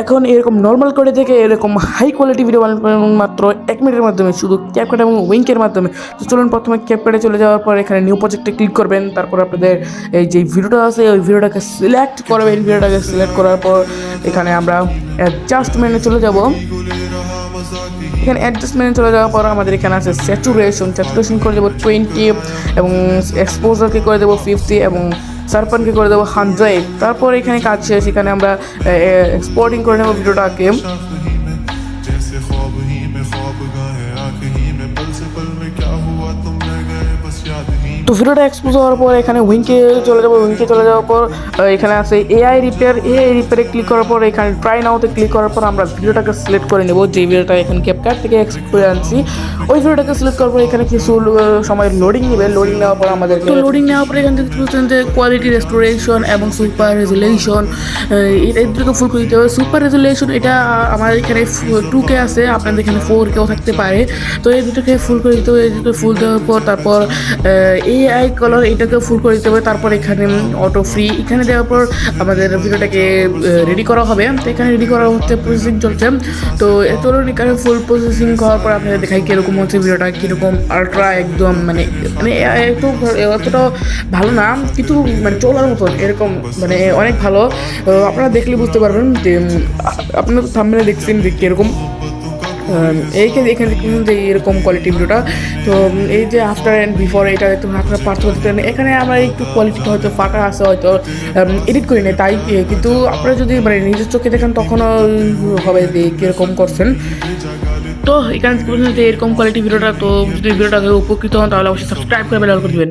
এখন এরকম নর্মাল করে থেকে এরকম হাই কোয়ালিটি ভিডিও মাত্র এক মিনিটের মাধ্যমে, শুধু ক্যাপকাট এবং উইঙ্কের মাধ্যমে। তো চলুন প্রথমে ক্যাপকাটে চলে যাওয়ার পর এখানে নিউ প্রজেক্টে ক্লিক করবেন। তারপর আপনাদের এই যে ভিডিওটা আছে, ওই ভিডিওটাকে সিলেক্ট করবেন। ভিডিওটাকে সিলেক্ট করার পর এখানে আমরা অ্যাডজাস্টমেন্টে চলে যাব। এখানে অ্যাডজাস্টমেন্টে চলে যাওয়ার পর আমাদের এখানে আছে স্যাচুরেশন স্যাচুরেশন করে দেবো টোয়েন্টি এবং এক্সপোজারকে করে দেবো ফিফটি এবং সারপানকে করে দেবো হানজাই তারপর এখানে কাজ শেষ, এখানে আমরা এক্সপোর্টিং করে নেব ভিডিওটাকে। তো ভিডিওটা এক্সপোজ হওয়ার পর এখানে উইঙ্কে চলে যাব উইঙ্কে চলে যাওয়ার পর এখানে আছে এআই রিপেয়ার এআই রিপেয়ারে ক্লিক করার পর, এখানে ট্রাই নাওতে ক্লিক করার পর আমরা ভিডিওটাকে সিলেক্ট করে নেব, যে ভিডিওটা এখানে ক্যাপকার থেকে এক্সপোজ আনছি ওই ভিডিওটাকে সিলেক্ট করার পর এখানে কিছু সময় লোডিং নেবে। লোডিং নেওয়ার পর আমাদের তো লোডিং নেওয়ার পর এখান থেকে বুঝছেন যে কোয়ালিটি রেস্টোরেশন এবং সুপার রেজুলেশন এই দুটোকে ফুল করে দিতে হবে। সুপার রেজুলেশন এটা আমাদের এখানে টু কে আছে। আপনাদের এখানে ফোর কেও থাকতে পারে। তো এই দুটোকে ফুল করে দিতে হবে। এই দুটো ফুল দেওয়ার পর তারপর এআই কালার এটাকে ফুল করে দিতে হবে। তারপর এখানে অটো ফ্রি এখানে দেওয়ার পর আমাদের ভিডিওটাকে রেডি করা হবে। তো এখানে রেডি করা হচ্ছে প্রসেসিং চলছে। তো এত এখানে ফুল প্রসেসিং করার পর আপনাদের দেখাই কীরকম হচ্ছে ভিডিওটা কীরকম আলট্রা একদম মানে মানে একটু অতটা ভালো না, কিন্তু মানে চলার মতন এরকম মানে অনেক ভালো। আপনারা দেখলে বুঝতে পারবেন যে আপনারা সামনে দেখছেন যে কীরকম। এইখানে এখানে দেখুন যে এরকম কোয়ালিটি ভিডিওটা, তো এই যে আফটার অ্যান্ড বিফোর এটা একটু আপনারা পার্থক্য দেখতে এখানে আমরা একটু কোয়ালিটিটা হয়তো ফাটা আছে হয়তো এডিট করি না তাই কিন্তু আপনারা যদি মানে নিজের চোখে দেখেন তখনও হবে যে কীরকম করছেন। তো এখানে এরকম কোয়ালিটি ভিডিওটা, তো যদি ভিডিওটাকে উপকৃত হন তাহলে অবশ্যই সাবস্ক্রাইব করে বেল করে দেবেন।